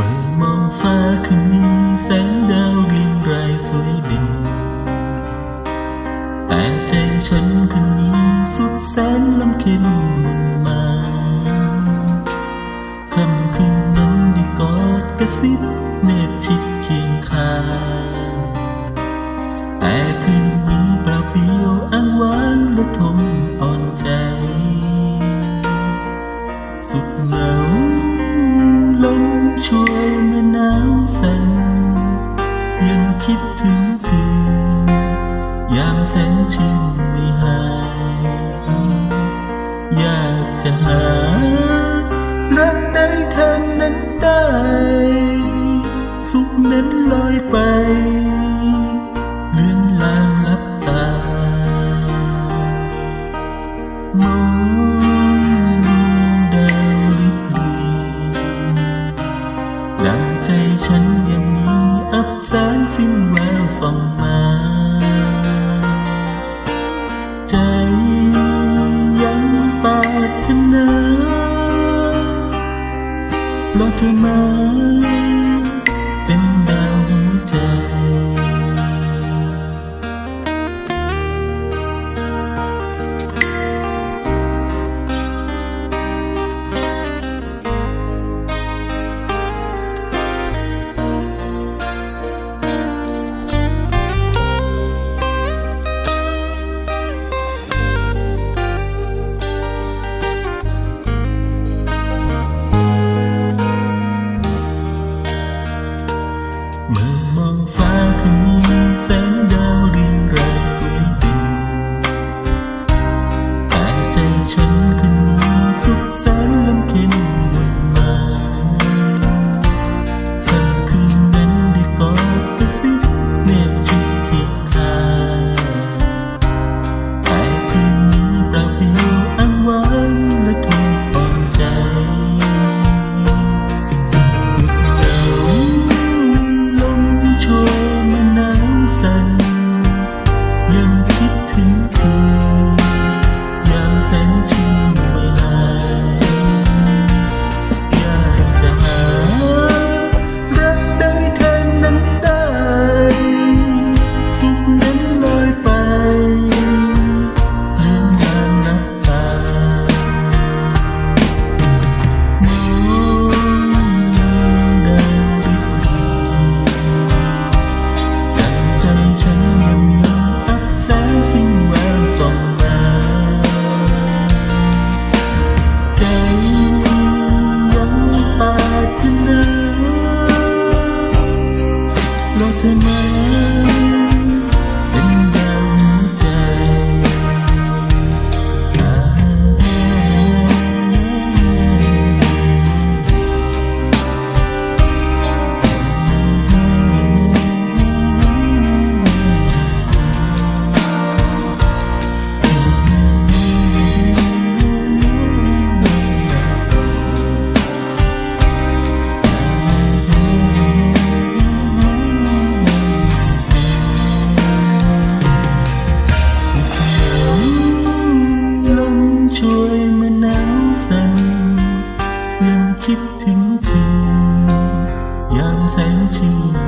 เมื่อมองฟ้าขึ้นแสงดาวเรียงรายสวยดีแต่ใจฉันคนนสุดแสนลำเค็นมุนมาคำคืนนั้นได้กอดกระซิบเนบชิดเคียงข้าง ช่วยเมื่อหนาวสั่นยังคิดถึงคืนยามแสงชื่นไม่หายอยากจะหารักใดทางนั้นได้ สุขนั้นลอย เธอมา เป็นดาวใจ Mm. 曾经